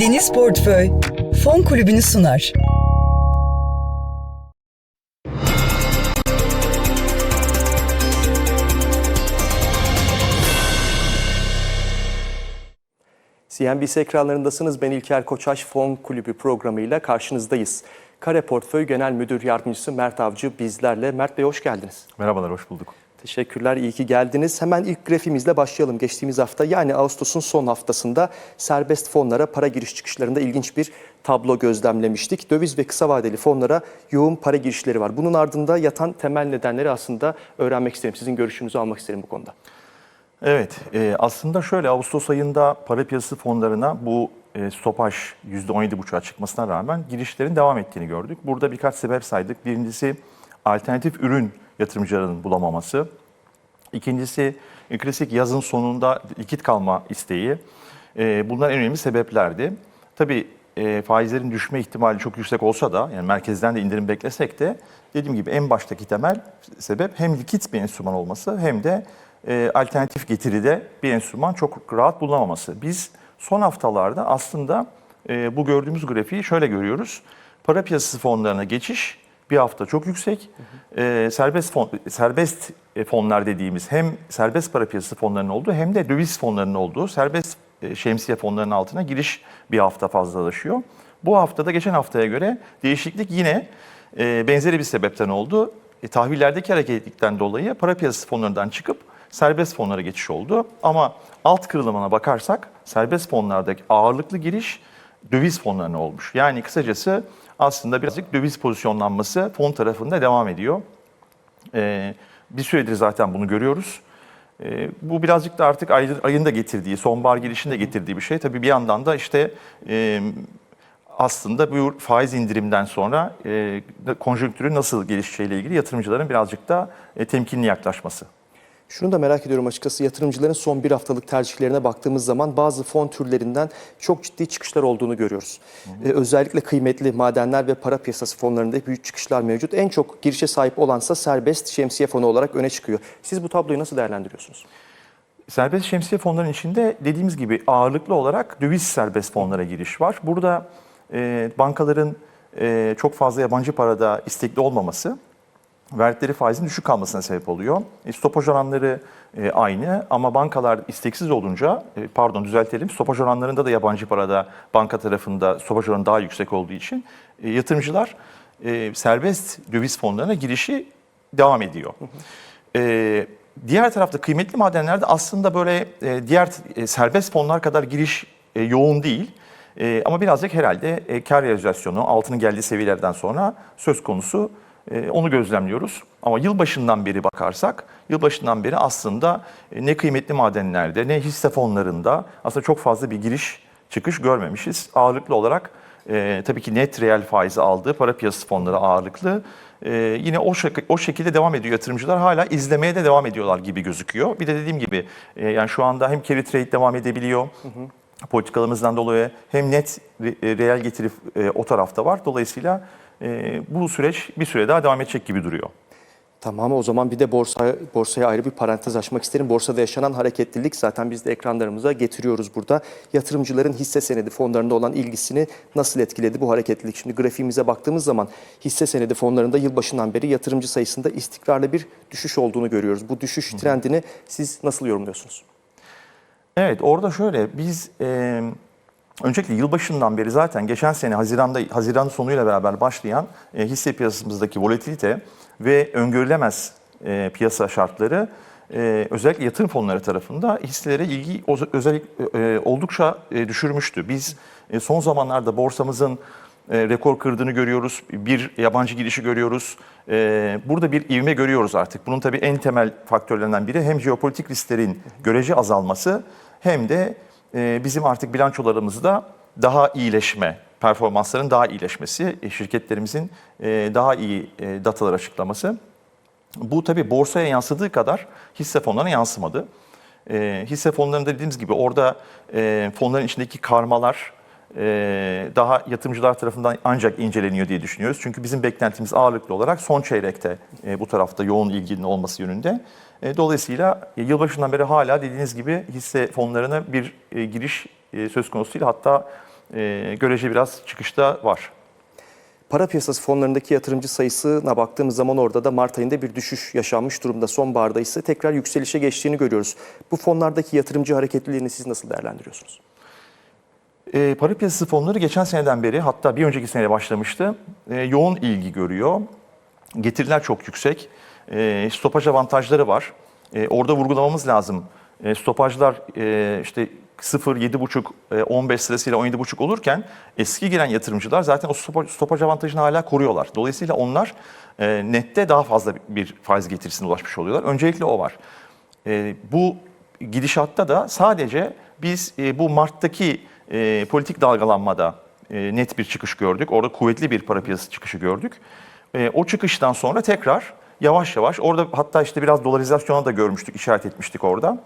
Deniz Portföy Fon Kulübü'nü sunar. CNBC ekranlarındasınız. Ben İlker Koçaş Fon Kulübü programıyla karşınızdayız. Kare Portföy Genel Müdür Yardımcısı Mert Avcı bizlerle. Mert Bey hoş geldiniz. Merhabalar, hoş bulduk. Teşekkürler, iyi ki geldiniz. Hemen ilk grafimizle başlayalım. Geçtiğimiz hafta yani Ağustos'un son haftasında serbest fonlara para giriş çıkışlarında ilginç bir tablo gözlemlemiştik. Döviz ve kısa vadeli fonlara yoğun para girişleri var. Bunun ardında yatan temel nedenleri aslında öğrenmek isterim. Sizin görüşünüzü almak isterim bu konuda. Evet, e, aslında şöyle Ağustos ayında para piyasası fonlarına bu e, stopaj %17,5'a çıkmasına rağmen girişlerin devam ettiğini gördük. Burada birkaç sebep saydık. Birincisi alternatif ürün yatırımcılarının bulamaması. İkincisi e, klasik yazın sonunda likit kalma isteği. E, bunlar en önemli sebeplerdi. Tabii e, faizlerin düşme ihtimali çok yüksek olsa da yani merkezden de indirim beklesek de dediğim gibi en baştaki temel sebep hem likit bir enstrüman olması hem de e, alternatif getiride bir enstrüman çok rahat bulunamaması. Biz son haftalarda aslında bu gördüğümüz grafiği şöyle görüyoruz. Para piyasası fonlarına geçiş bir hafta çok yüksek. E, serbest fon, serbest e, fonlar dediğimiz hem serbest para piyasası fonlarının olduğu hem de döviz fonlarının olduğu serbest e, şemsiye fonlarının altına giriş bir hafta fazlalaşıyor. Bu haftada geçen haftaya göre değişiklik yine e, benzeri bir sebepten oldu. E, tahvillerdeki hareketlilikten dolayı para piyasası fonlarından çıkıp serbest fonlara geçiş oldu. Ama alt kırılımına bakarsak serbest fonlardaki ağırlıklı giriş döviz fonlarına olmuş. Yani kısacası aslında birazcık döviz pozisyonlanması fon tarafında devam ediyor. Ee, bir süredir zaten bunu görüyoruz. Ee, bu birazcık da artık ay- ayın da getirdiği, sonbahar girişin de getirdiği bir şey. Tabii bir yandan da işte e, aslında bu faiz indirimden sonra e, konjonktürün nasıl gelişeceğiyle ilgili yatırımcıların birazcık da e, temkinli yaklaşması. Şunu da merak ediyorum açıkçası yatırımcıların son bir haftalık tercihlerine baktığımız zaman bazı fon türlerinden çok ciddi çıkışlar olduğunu görüyoruz. Ee, özellikle kıymetli madenler ve para piyasası fonlarında büyük çıkışlar mevcut. En çok girişe sahip olansa serbest şemsiye fonu olarak öne çıkıyor. Siz bu tabloyu nasıl değerlendiriyorsunuz? Serbest şemsiye fonların içinde dediğimiz gibi ağırlıklı olarak döviz serbest fonlara giriş var. Burada e, bankaların e, çok fazla yabancı parada istekli olmaması verdikleri faizin düşük kalmasına sebep oluyor. E, stopaj oranları e, aynı ama bankalar isteksiz olunca, e, pardon düzeltelim, stopaj oranlarında da yabancı parada banka tarafında stopaj oranı daha yüksek olduğu için e, yatırımcılar e, serbest döviz fonlarına girişi devam ediyor. E, diğer tarafta kıymetli madenlerde aslında böyle e, diğer e, serbest fonlar kadar giriş e, yoğun değil. E, ama birazcık herhalde e, kar realizasyonu altının geldiği seviyelerden sonra söz konusu onu gözlemliyoruz. Ama yılbaşından beri bakarsak, yılbaşından beri aslında e, ne kıymetli madenlerde ne hisse fonlarında aslında çok fazla bir giriş çıkış görmemişiz. Ağırlıklı olarak e, tabii ki net reel faizi aldığı para piyasası fonları ağırlıklı. E, yine o, o şekilde devam ediyor yatırımcılar. Hala izlemeye de devam ediyorlar gibi gözüküyor. Bir de dediğim gibi e, yani şu anda hem carry trade devam edebiliyor. Politikalarımızdan dolayı hem net e, reel getiri e, o tarafta var. Dolayısıyla e, bu süreç bir süre daha devam edecek gibi duruyor. Tamam o zaman bir de borsa, borsaya ayrı bir parantez açmak isterim. Borsada yaşanan hareketlilik zaten biz de ekranlarımıza getiriyoruz burada. Yatırımcıların hisse senedi fonlarında olan ilgisini nasıl etkiledi bu hareketlilik? Şimdi grafiğimize baktığımız zaman hisse senedi fonlarında yılbaşından beri yatırımcı sayısında istikrarlı bir düşüş olduğunu görüyoruz. Bu düşüş trendini siz nasıl yorumluyorsunuz? Evet orada şöyle biz e, öncelikle yılbaşından beri zaten geçen sene Haziran'da Haziran sonuyla beraber başlayan e, hisse piyasamızdaki volatilite ve öngörülemez e, piyasa şartları e, özellikle yatırım fonları tarafında hisselere ilgi özellik e, oldukça e, düşürmüştü. Biz e, son zamanlarda borsamızın e, rekor kırdığını görüyoruz. Bir yabancı girişi görüyoruz. E, burada bir ivme görüyoruz artık. Bunun tabii en temel faktörlerinden biri hem jeopolitik risklerin görece azalması hem de bizim artık bilançolarımızda daha iyileşme, performansların daha iyileşmesi, e, şirketlerimizin e, daha iyi e, datalar açıklaması. Bu tabii borsaya yansıdığı kadar hisse fonlarına yansımadı. E, hisse fonlarında dediğimiz gibi orada fonların içindeki karmalar daha yatırımcılar tarafından ancak inceleniyor diye düşünüyoruz. Çünkü bizim beklentimiz ağırlıklı olarak son çeyrekte bu tarafta yoğun ilginin olması yönünde. E, dolayısıyla e, yılbaşından beri hala dediğiniz gibi hisse fonlarına bir e, giriş söz konusu değil. Hatta görece biraz çıkışta var. Para piyasası fonlarındaki yatırımcı sayısına baktığımız zaman orada da Mart ayında bir düşüş yaşanmış durumda. Sonbaharda ise tekrar yükselişe geçtiğini görüyoruz. Bu fonlardaki yatırımcı hareketliliğini siz nasıl değerlendiriyorsunuz? E, para piyasası fonları geçen seneden beri hatta bir önceki sene başlamıştı. E, yoğun ilgi görüyor. Getiriler çok yüksek. E, stopaj avantajları var. E, orada vurgulamamız lazım. E, stopajlar e, işte 0, 7,5, e, 15 sırasıyla 17,5 olurken eski giren yatırımcılar zaten o stopaj, stopaj avantajını hala koruyorlar. Dolayısıyla onlar e, nette daha fazla bir faiz getirisine ulaşmış oluyorlar. Öncelikle o var. E, bu gidişatta da sadece biz e, bu Mart'taki e, politik dalgalanmada e, net bir çıkış gördük. Orada kuvvetli bir para piyasası çıkışı gördük. E, o çıkıştan sonra tekrar yavaş yavaş orada hatta işte biraz dolarizasyona da görmüştük, işaret etmiştik orada.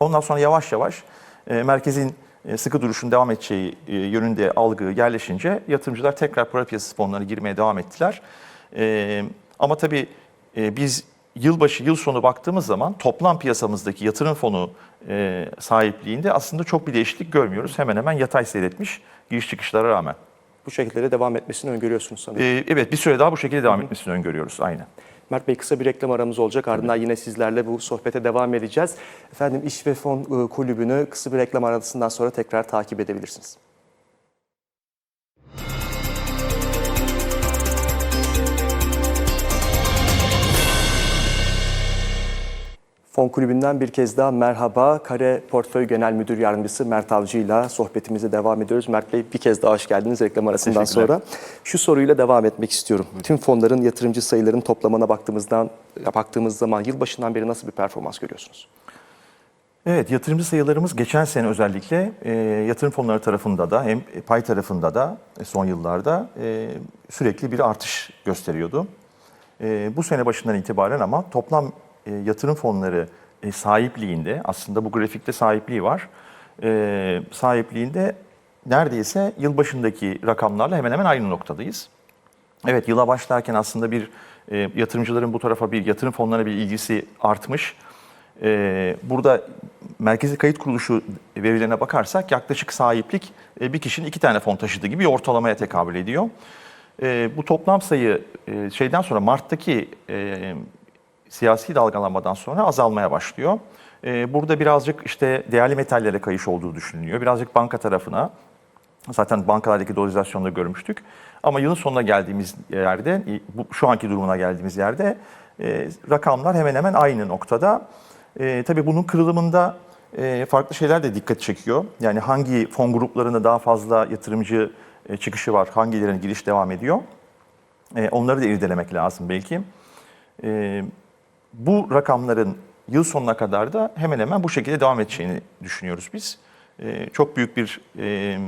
Ondan sonra yavaş yavaş e, merkezin e, sıkı duruşun devam edeceği e, yönünde algı yerleşince yatırımcılar tekrar para piyasası fonlarına girmeye devam ettiler. E, ama tabii biz yılbaşı, yıl sonu baktığımız zaman toplam piyasamızdaki yatırım fonu sahipliğinde aslında çok bir değişiklik görmüyoruz. Hemen hemen yatay seyretmiş giriş çıkışlara rağmen. Bu şekilde de devam etmesini öngörüyorsunuz sanırım. Evet bir süre daha bu şekilde devam etmesini öngörüyoruz aynen. Mert Bey kısa bir reklam aramız olacak. Ardından yine sizlerle bu sohbete devam edeceğiz. Efendim İş ve Fon e, Kulübü'nü kısa bir reklam arasından sonra tekrar takip edebilirsiniz. Fon Kulübü'nden bir kez daha merhaba. Kare Portföy Genel Müdür Yardımcısı Mert Avcı ile sohbetimize devam ediyoruz. Mert Bey bir kez daha hoş geldiniz reklam arasından sonra. Şu soruyla devam etmek istiyorum. Tüm fonların yatırımcı sayılarının toplamına baktığımızdan baktığımız zaman yılbaşından beri nasıl bir performans görüyorsunuz? Evet, yatırımcı sayılarımız geçen sene özellikle e, yatırım fonları tarafında da hem pay tarafında da e, son yıllarda e, sürekli bir artış gösteriyordu. E, bu sene başından itibaren ama toplam e, yatırım fonları e, sahipliğinde aslında bu grafikte sahipliği var. E, sahipliğinde neredeyse yılbaşındaki rakamlarla hemen hemen aynı noktadayız. Evet yıla başlarken aslında bir yatırımcıların bu tarafa bir yatırım fonlarına bir ilgisi artmış. Burada Merkezi Kayıt Kuruluşu verilerine bakarsak yaklaşık sahiplik bir kişinin iki tane fon taşıdığı gibi bir ortalamaya tekabül ediyor. Bu toplam sayı şeyden sonra Mart'taki siyasi dalgalanmadan sonra azalmaya başlıyor. E, burada birazcık işte değerli metallere kayış olduğu düşünülüyor. Birazcık banka tarafına, Zaten bankalardaki dolarizasyonda görmüştük. Ama yılın sonuna geldiğimiz yerde, bu, şu anki durumuna geldiğimiz yerde e, rakamlar hemen hemen aynı noktada. E, tabii bunun kırılımında e, farklı şeyler de dikkat çekiyor. Yani hangi fon gruplarında daha fazla yatırımcı e, çıkışı var, hangilerinin giriş devam ediyor. E, onları da irdelemek lazım belki. Bu rakamların yıl sonuna kadar da hemen hemen bu şekilde devam edeceğini düşünüyoruz biz. E, çok büyük bir e,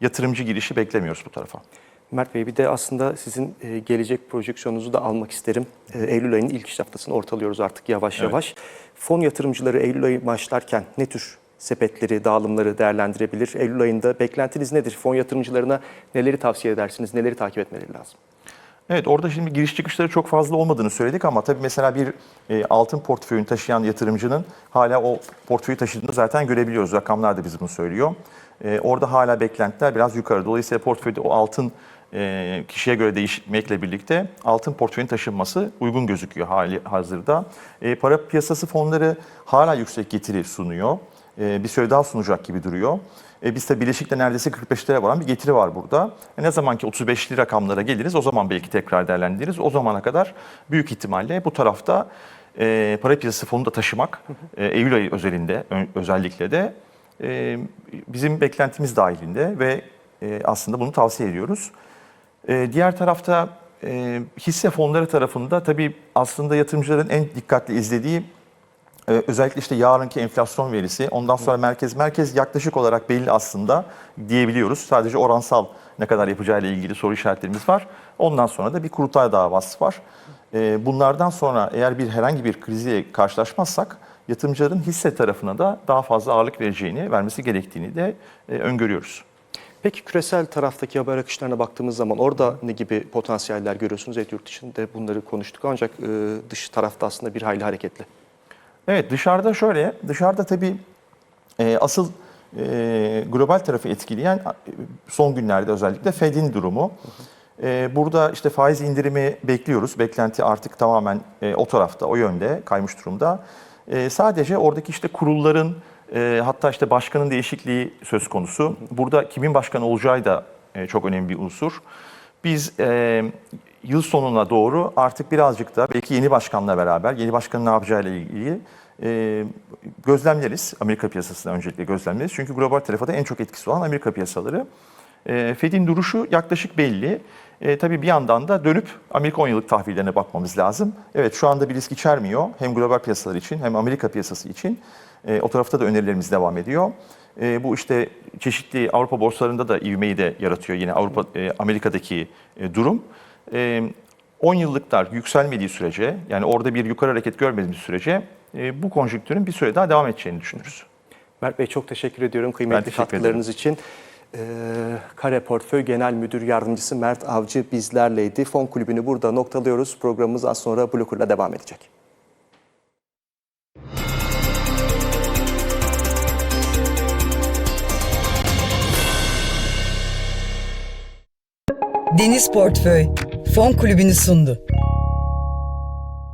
yatırımcı girişi beklemiyoruz bu tarafa. Mert Bey bir de aslında sizin e, gelecek projeksiyonunuzu da almak isterim. E, Eylül ayının ilk iş haftasını ortalıyoruz artık yavaş Evet. yavaş. Fon yatırımcıları Eylül ayı başlarken ne tür sepetleri, dağılımları değerlendirebilir? Eylül ayında beklentiniz nedir? Fon yatırımcılarına neleri tavsiye edersiniz? Neleri takip etmeleri lazım? Evet orada şimdi giriş çıkışları çok fazla olmadığını söyledik ama tabii mesela bir e, altın portföyünü taşıyan yatırımcının hala o portföyü taşıdığını zaten görebiliyoruz. Rakamlar da bizi bunu söylüyor. E, orada hala beklentiler biraz yukarı. Dolayısıyla portföyde o altın e, kişiye göre değişmekle birlikte altın portföyün taşınması uygun gözüküyor hali hazırda. E, para piyasası fonları hala yüksek getiri sunuyor. E, bir süre daha sunacak gibi duruyor. E, biz de Bileşik'te neredeyse 45 lira varan bir getiri var burada. E, ne zaman ki 35'li rakamlara geliriz o zaman belki tekrar değerlendiririz. O zamana kadar büyük ihtimalle bu tarafta e, para piyasası fonu da taşımak e, Eylül ayı özelinde özellikle de e, bizim beklentimiz dahilinde ve e, aslında bunu tavsiye ediyoruz. E, diğer tarafta e, hisse fonları tarafında tabii aslında yatırımcıların en dikkatli izlediği ee, özellikle işte yarınki enflasyon verisi, ondan sonra merkez merkez yaklaşık olarak belli aslında diyebiliyoruz. Sadece oransal ne kadar yapacağıyla ilgili soru işaretlerimiz var. Ondan sonra da bir kurultay davası var. Ee, bunlardan sonra eğer bir herhangi bir kriziyle karşılaşmazsak yatırımcıların hisse tarafına da daha fazla ağırlık vereceğini, vermesi gerektiğini de e, öngörüyoruz. Peki küresel taraftaki haber akışlarına baktığımız zaman orada ne gibi potansiyeller görüyorsunuz? Evet yurt dışında bunları konuştuk ancak e, dış tarafta aslında bir hayli hareketli. Evet dışarıda şöyle, dışarıda tabii e, asıl e, global tarafı etkileyen son günlerde özellikle Fed'in durumu. E, burada işte faiz indirimi bekliyoruz. Beklenti artık tamamen e, o tarafta, o yönde kaymış durumda. E, sadece oradaki işte kurulların e, hatta işte başkanın değişikliği söz konusu. Burada kimin başkan olacağı da e, çok önemli bir unsur. Biz e, yıl sonuna doğru artık birazcık da belki yeni başkanla beraber, yeni başkanın ne yapacağıyla ilgili e, gözlemleriz. Amerika piyasasını öncelikle gözlemleriz. Çünkü global tarafta en çok etkisi olan Amerika piyasaları. E, Fed'in duruşu yaklaşık belli. E, tabii bir yandan da dönüp Amerika 10 yıllık tahvillerine bakmamız lazım. Evet şu anda bir risk içermiyor. Hem global piyasalar için hem Amerika piyasası için. E, o tarafta da önerilerimiz devam ediyor. E, bu işte çeşitli Avrupa borsalarında da ivmeyi de yaratıyor yine Avrupa e, Amerika'daki e, durum. E, 10 yıllıklar yükselmediği sürece yani orada bir yukarı hareket görmediğimiz sürece e, bu konjonktürün bir süre daha devam edeceğini düşünürüz. Mert Bey çok teşekkür ediyorum kıymetli teşekkür katkılarınız için. Ee, Kare Portföy Genel Müdür Yardımcısı Mert Avcı bizlerleydi. Fon kulübünü burada noktalıyoruz. Programımız az sonra Blokur'la devam edecek. Deniz Portföy Fon Kulübü'nü sundu.